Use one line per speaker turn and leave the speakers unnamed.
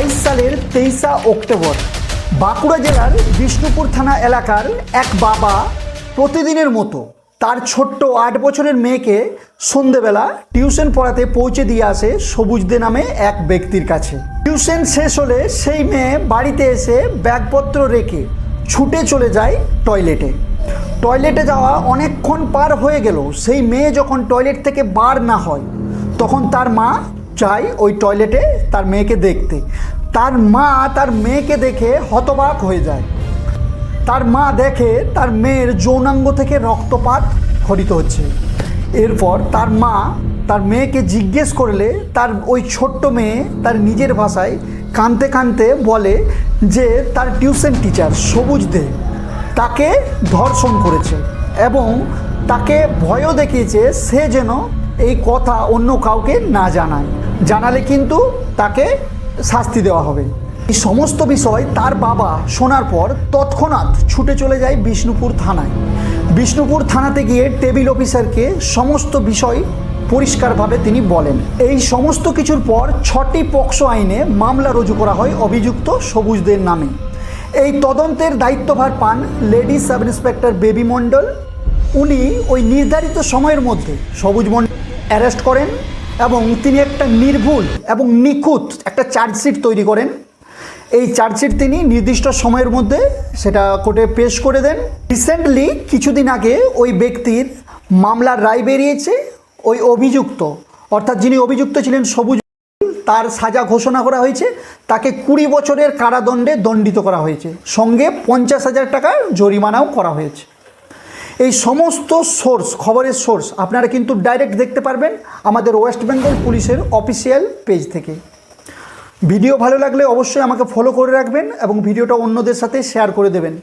সালের তেইশা অক্টোবর। বাঁকুড়া জেলার বিষ্ণুপুর থানা এলাকার এক বাবা প্রতিদিনের মতো তার ছোট্ট আট বছরের মেয়েকে সন্ধেবেলা টিউশন পড়াতে পৌঁছে দিয়ে আসে সবুজ দে নামে এক ব্যক্তির কাছে। টিউশন শেষ হলে সেই মেয়ে বাড়িতে এসে ব্যাগপত্র রেখে ছুটে চলে যায় টয়লেটে। টয়লেটে যাওয়া অনেকক্ষণ পার হয়ে গেল। সেই মেয়ে যখন টয়লেট থেকে বার না হয়, তখন তার মা চায় ওই টয়লেটে তার মেয়েকে দেখতে। তার মা তার মেয়েকে দেখে হতবাক হয়ে যায়। তার মা দেখে তার মেয়ের যৌনাঙ্গ থেকে রক্তপাত খরিত হচ্ছে। এরপর তার মা তার মেয়েকে জিজ্ঞেস করলে তার ওই ছোট্ট মেয়ে তার নিজের ভাষায় কানতে কানতে বলে যে তার টিউশন টিচার সবুজ দে, তাকে ধর্ষণ করেছে এবং তাকে ভয়ও দেখিয়েছে সে যেন এই কথা অন্য কাউকে না জানায়। জানালে কিন্তু তাকে শাস্তি দেওয়া হবে। এই সমস্ত বিষয় তার বাবা শোনার পর তৎক্ষণাৎ ছুটে চলে যায় বিষ্ণুপুর থানায়। বিষ্ণুপুর থানাতে গিয়ে টেবিল অফিসারকে সমস্ত বিষয় পরিষ্কারভাবে তিনি বলেন। এই সমস্ত কিছুর পর ছটি পক্সো আইনে মামলা রুজু করা হয় অভিযুক্ত সবুজদের নামে। এই তদন্তের দায়িত্বভার পান lady sub inspector Baby Mondal. উনি ওই নির্ধারিত সময়ের মধ্যে সবুজ মণ্ডল অ্যারেস্ট করেন। এবং তিনি একটা নির্ভুল এবং নিখুঁত একটা চার্জশিট তৈরি করেন। এই চার্জশিট তিনি নির্দিষ্ট সময়ের মধ্যে সেটা কোর্টে পেশ করে দেন। রিসেন্টলি কিছুদিন আগে ওই ব্যক্তির মামলার রায় বেরিয়েছে। ওই অভিযুক্ত, অর্থাৎ যিনি অভিযুক্ত ছিলেন সবুজ, তার সাজা ঘোষণা করা হয়েছে। তাকে কুড়ি বছরের কারাদণ্ডে দণ্ডিত করা হয়েছে। সঙ্গে পঞ্চাশ হাজার টাকার জরিমানাও করা হয়েছে। এই সমস্ত সোর্স খবরের সোর্স আপনারা কিন্তু ডাইরেক্ট দেখতে পারবেন আমাদের ওয়েস্ট বেঙ্গল পুলিশের অফিসিয়াল পেজ থেকে। ভিডিও ভালো লাগলে অবশ্যই আমাকে ফলো করে রাখবেন এবং ভিডিওটা অন্যদের সাথে শেয়ার করে দেবেন।